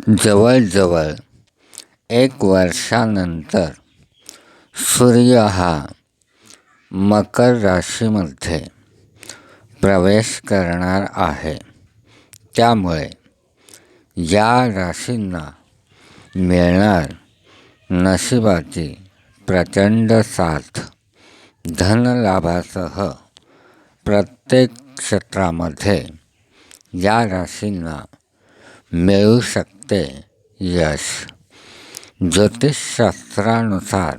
जवळजवळ एक वर्षानंतर सूर्य हा मकर राशीमध्ये प्रवेश करणार आहे. त्यामुळे या राशींना मिळणार नशिबाची प्रचंड साथ धनलाभासह प्रत्येक क्षेत्रामध्ये या राशींना मिळू शकते. यश। ज्योतिषशास्त्रानुसार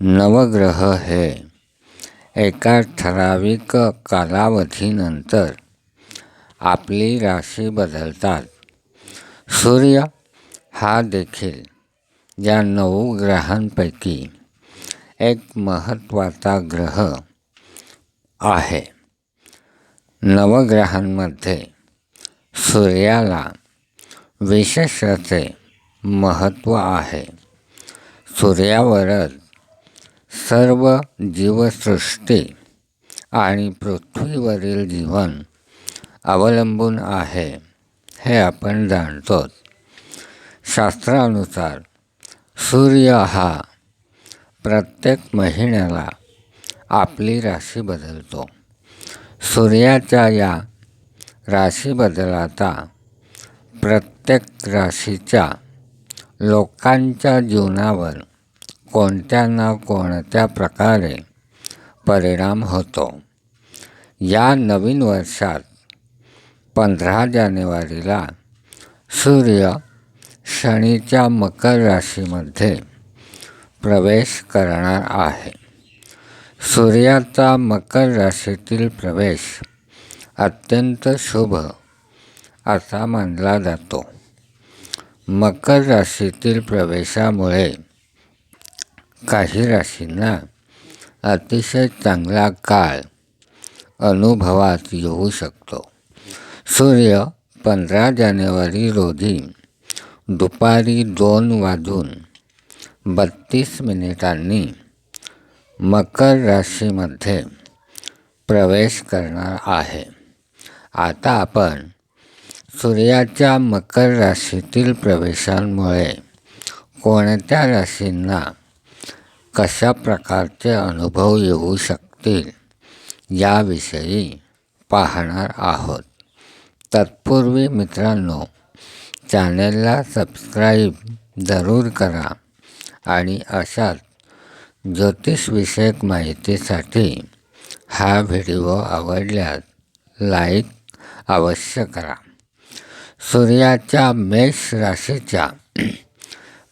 नवग्रह हे। एका ठराविक कालावधीनंतर आपली राशी बदलतात। सूर्य हा देखील या नऊ ग्रहांपैकी एक महत्त्वाचा ग्रह आहे. नवग्रहांमध्ये सूर्याला विशेषाचे महत्त्व आहे. सूर्यावरच सर्व जीवसृष्टी आणि पृथ्वीवरील जीवन अवलंबून आहे हे आपण जाणतो शास्त्रानुसार सूर्य हा प्रत्येक महिन्याला आपली राशी बदलतो. सूर्याच्या या राशी बदलाचा प्रत्येक राशीच्या लोकांच्या जीवनावर कोणत्या ना कोणत्या प्रकारे परिणाम होतो. या नवीन वर्षात पंधरा जानेवारीला सूर्य शनीच्या मकर राशीमध्ये प्रवेश करणार आहे. सूर्याचा मकर राशीतील प्रवेश अत्यंत शुभ असा मानला जातो. मकर राशीतील प्रवेशामुळे काही राशींना अतिशय चांगला काळ अनुभवात येऊ शकतो. सूर्य पंधरा जानेवारी रोजी दुपारी दोन वाजून बत्तीस मिनिटांनी मकर राशीमध्ये प्रवेश करणार आहे. आता आपण सूर्याच्या मकर राशीतील प्रवेशांमुळे कोणत्या राशींना कशा प्रकारचे अनुभव येऊ शकतील याविषयी पाहणार आहोत. तत्पूर्वी मित्रांनो चॅनेलला सबस्क्राईब जरूर करा आणि अशाच ज्योतिषविषयक माहितीसाठी हा व्हिडिओ आवडल्यास लाईक अवश्य करा. सूर्याच्या मेष राशीच्या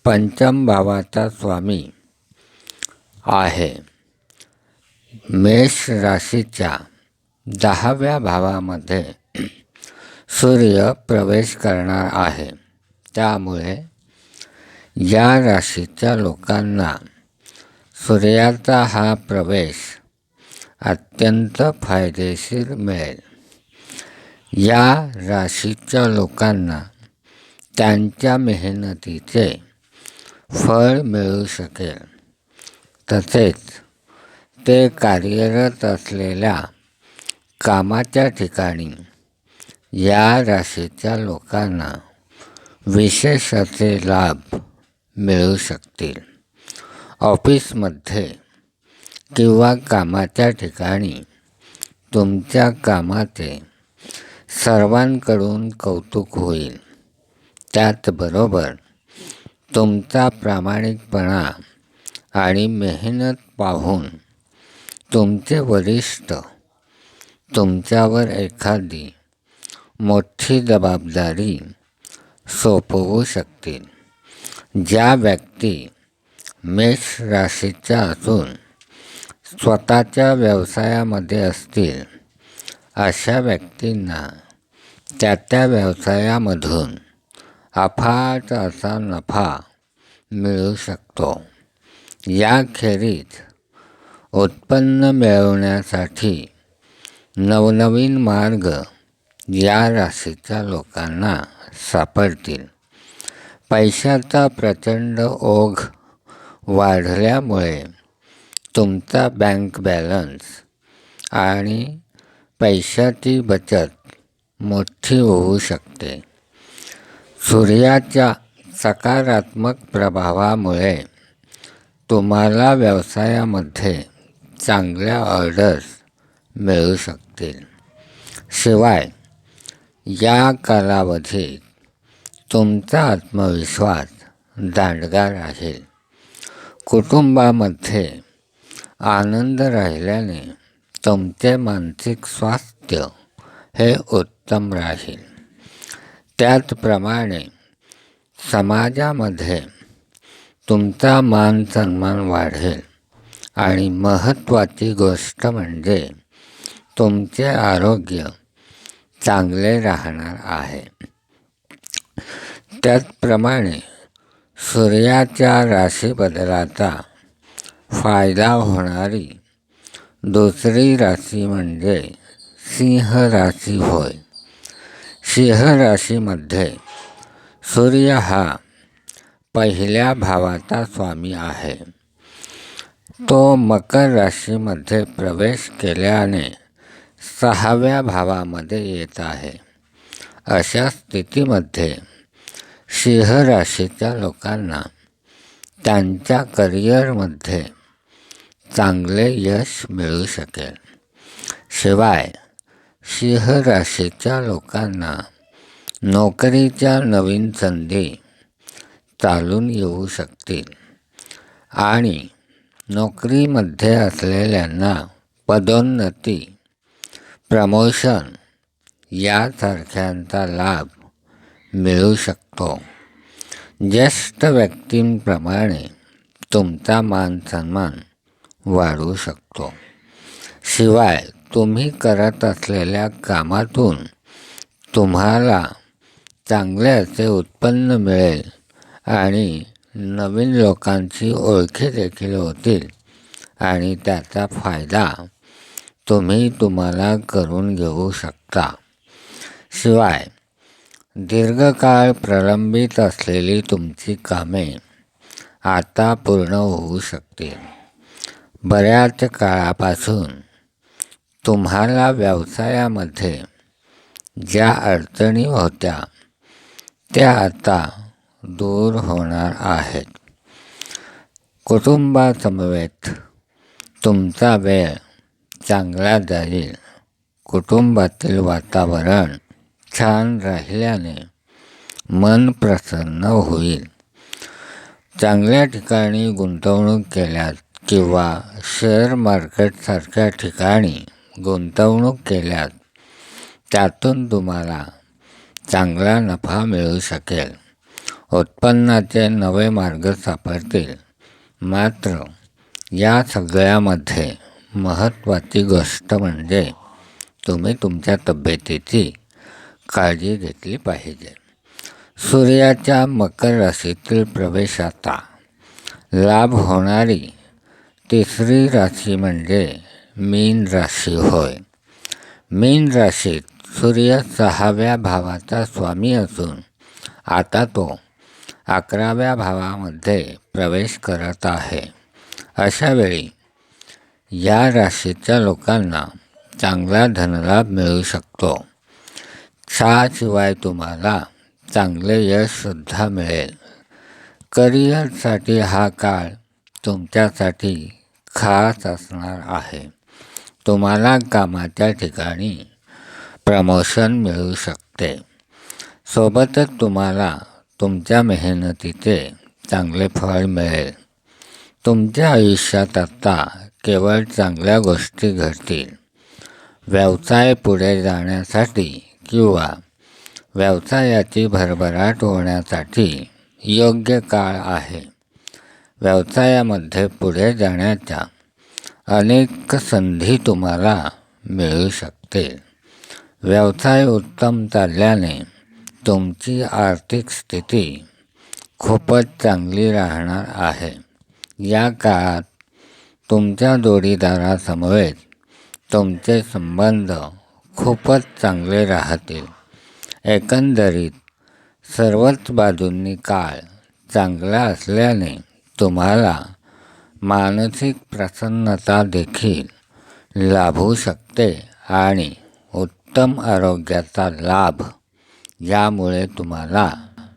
पंचम भावाचा स्वामी आहे. मेष राशीच्या दहाव्या भावामध्ये सूर्य प्रवेश करणार आहे. त्यामुळे या राशीच्या लोकांना सूर्याचा हा प्रवेश अत्यंत फायदेशीर मिळेल. या राशीच्या लोकांना त्यांच्या मेहनतीचे फळ मिळू शकेल. तसेच ते कार्यरत असलेल्या कामाच्या ठिकाणी या राशीच्या लोकांना विशेष असे लाभ मिळू शकतील. ऑफिसमध्ये किंवा कामाच्या ठिकाणी तुमच्या कामाचे सर्वांकडून कौतुक होईल. त्याचबरोबर तुमचा प्रामाणिकपणा आणि मेहनत पाहून तुमचे वरिष्ठ तुमच्यावर एखादी मोठी जबाबदारी सोपवू शकतील. ज्या व्यक्ती मेष राशीच्या असून स्वतःच्या व्यवसायामध्ये असतील अशा व्यक्तींना त्या त्या व्यवसायामधून अफाट असा नफा मिळू शकतो. याखेरीज उत्पन्न मिळवण्यासाठी नवनवीन मार्ग या राशीच्या लोकांना सापडतील. पैशाचा प्रचंड ओघ वाढल्यामुळे तुमचा बँक बॅलन्स आणि पैशाची बचत मोठी होऊ शकते. सूर्याच्या सकारात्मक प्रभावामुळे तुम्हाला व्यवसायामध्ये चांगल्या ऑर्डर्स मिळू शकतील. शिवाय या कालावधीत तुमचा आत्मविश्वास दांडगा राहील कुटुंबामध्ये आनंद राहिल्याने तुमचे मानसिक स्वास्थ्य हे उत्तम राहील त्याचप्रमाणे समाजामध्ये तुमचा मान सन्मान वाढेल आणि महत्त्वाची गोष्ट म्हणजे तुमचे आरोग्य चांगले राहणार आहे त्याचप्रमाणे सूर्याच्या राशीबदलाचा फायदा होणारी दुसरी राशी म्हणजे सिंह राशी होय. सिंह राशीमध्ये सूर्य हा पहिल्या भावाचा स्वामी आहे. तो मकर राशीमध्ये प्रवेश केल्याने सहाव्या भावामध्ये येत आहे. अशा स्थितीमध्ये सिंह राशीच्या लोकांना त्यांच्या करिअरमध्ये चांगले यश मिळू शकेल. शिवाय सिंह राशीच्या लोकांना नोकरीच्या नवीन संधी चालून येऊ शकतील आणि नोकरीमध्ये असलेल्यांना पदोन्नती प्रमोशन यासारख्यांचा लाभ मिळू शकतो. ज्येष्ठ व्यक्तींप्रमाणे तुमचा मान सन्मान वाढू शकतो. शिवाय तुम्ही करत असलेल्या कामातून तुम्हाला चांगले असे उत्पन्न मिळेल आणि नवीन लोकांची ओळखी देखील होतील आणि त्याचा फायदा तुम्ही तुम्हाला करून घेऊ शकता. शिवाय दीर्घकाळ प्रलंबित असलेली तुमची कामे आता पूर्ण होऊ शकतील. बऱ्याच काळापासून तुम्हाला व्यवसायामध्ये ज्या अडचणी होत्या त्या आता दूर होणार आहेत. कुटुंबासमवेत तुमचा वेळ चांगला जाईल. कुटुंबातील वातावरण छान राहिल्याने मन प्रसन्न होईल. चांगल्या ठिकाणी गुंतवणूक केल्यास किंवा शेअर मार्केटसारख्या ठिकाणी गुंतवणूक केल्यास त्यातून तुम्हाला चांगला नफा मिळू शकेल. उत्पन्नाचे नवे मार्ग सापडतील. मात्र या सगळ्यामध्ये महत्त्वाची गोष्ट म्हणजे तुम्ही तुमच्या तब्येतीची काळजी घेतली पाहिजे. सूर्याच्या मकर राशीतील प्रवेशाचा लाभ होणारी तिसरी राशी म्हणजे मीन राशी होय. मीन राशीत सूर्य सहाव्या भावाचा स्वामी असून आता तो अकराव्या भावामध्ये प्रवेश करत आहे. अशावेळी या राशीच्या लोकांना चांगला धनलाभ मिळू शकतो. शिवाय तुम्हाला चांगले यशसुद्धा मिळेल. करिअरसाठी हा काळ तुमच्यासाठी खास असणार आहे. तुम्हाला कामाच्या ठिकाणी प्रमोशन मिळू शकते. सोबतच तुम्हाला तुमच्या मेहनतीचे चांगले फळ मिळेल. तुमच्या आयुष्यात आत्ता केवळ चांगल्या गोष्टी घडतील. व्यवसाय पुढे जाण्यासाठी किंवा व्यवसायाची भरभराट होण्यासाठी योग्य काळ आहे. व्यवसायामध्ये पुढे जाण्याच्या अनेक संधी तुम्हाला मिळू शकते. व्यवसाय उत्तम चालल्याने तुमची आर्थिक स्थिती खूपच चांगली राहणार आहे. या काळात तुमच्या जोडीदारासमवेत तुमचे संबंध खूपच चांगले राहतील. एकंदरीत सर्वच बाजूंनी काळ चांगला असल्याने तुम्हाला मानसिक प्रसन्नता देखील लाभू शकते आणि उत्तम आरोग्याचा लाभ यामुळे तुम्हाला